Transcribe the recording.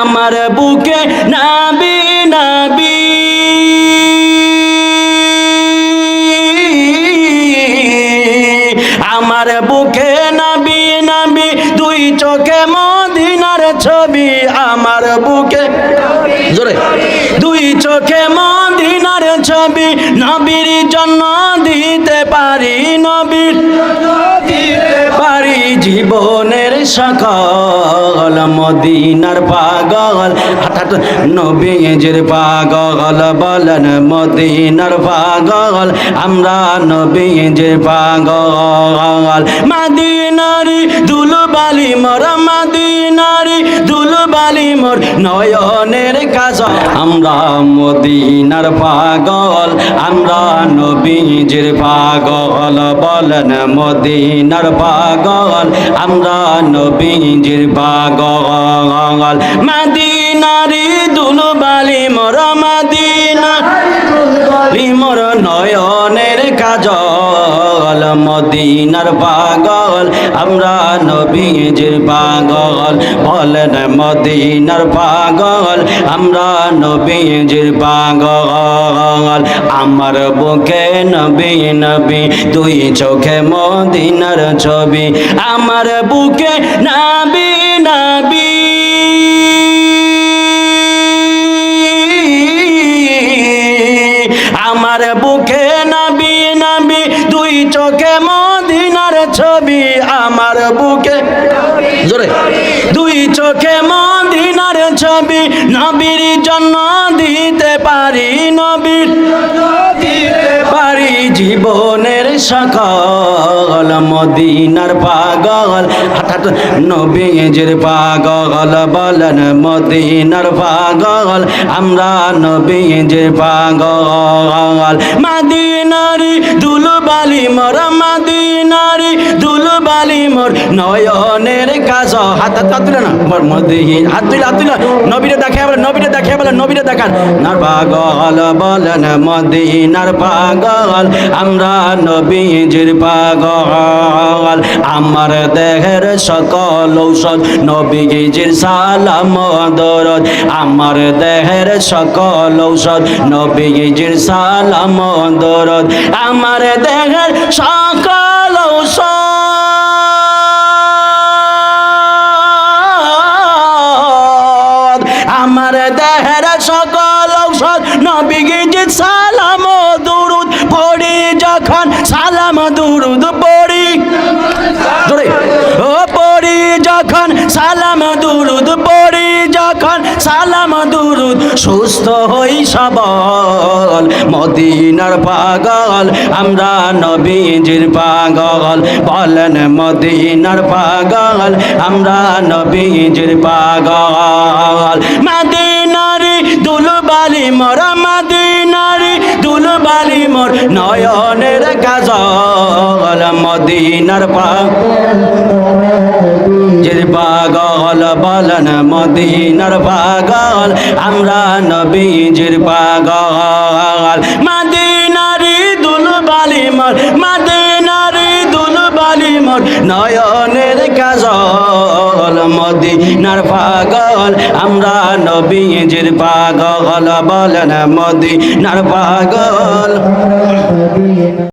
আমার বুকে নাবি নাবি। আমার বুকে নাবি নাবি, দুই চোখে মদিনার ছবি। আমার বুকে জোরে। দুই চোখে মদিনার ছবি। নবীর জন্য দিতে পারি, নবীর পারি জীবনের সকল মদিনার পাগল। হঠাৎ নবীজের পাগল বলেন, মদিনার পাগল, আমরা নবীজের পাগল। মাদিনারি দুলবালি মর মাদিনারি দুলবালি মোর নয়নের কাজ। আমরা মদিনার পাগল আমরা নবীজের পাগল বলেন মদিনার পাগল আমরা নবীজের পাগল। মাদিনারি দুলবালি মোর মাদিনা মোর কাজল মদিনার পাগল, আমরা নবীজির পাগল। বলেন মদিনার পাগল, আমরা নবীজির পাগল। আমার বুকে নবী নবী, দুই চোখে মদিনার ছবি। আমার বুকে নবী নবী। আমার বুকে দুই চোখে মদিনার ছবি আমার বুকে। জোরে। দুই চোখে মদিনার ছবি, নবীর জন্য দিতে পারি নবীর। পারি জীবনের সকল মদিনার পাগল, হঠাৎ নবীজির পাগল বলেন, মদিনার পাগল, আমরা নবীজির পাগল। মাদিনারি দুলবালি মর মাদিনারি হাত পাগল আমরা নবীজির পাগল। আমার দেহের সকল ঔষধ নবীজির সালাম দরদ। আমার দেহের সকল ঔষধ নবীজির সালাম দরদ। আমার দেহের সকল সকল ঔষধ নবীজির সালাম দুরুদ পড়ি যখন, সালাম দুরুদ পড়ি। জোরে ও পড়ি যখন, সালাম দুরুদ পড়ি যখন, সালাম দুরুদ সুস্থ হই সবল। মদিনার পাগল, আমরা নবীজির পাগল। বলেন মদিনার পাগল, আমরা নবীজির পাগল। মাদিনারি দুলবালি মোর মাদিনারি, দুলবালি মোর নয়নের কাজল মদিনার যে পাগল বলন মদিনার পাগল, আমরা নবীজির পাগল। কাজল মদিনার পাগল আমরা নবীজির পাগল বলেন মদিনার পাগল।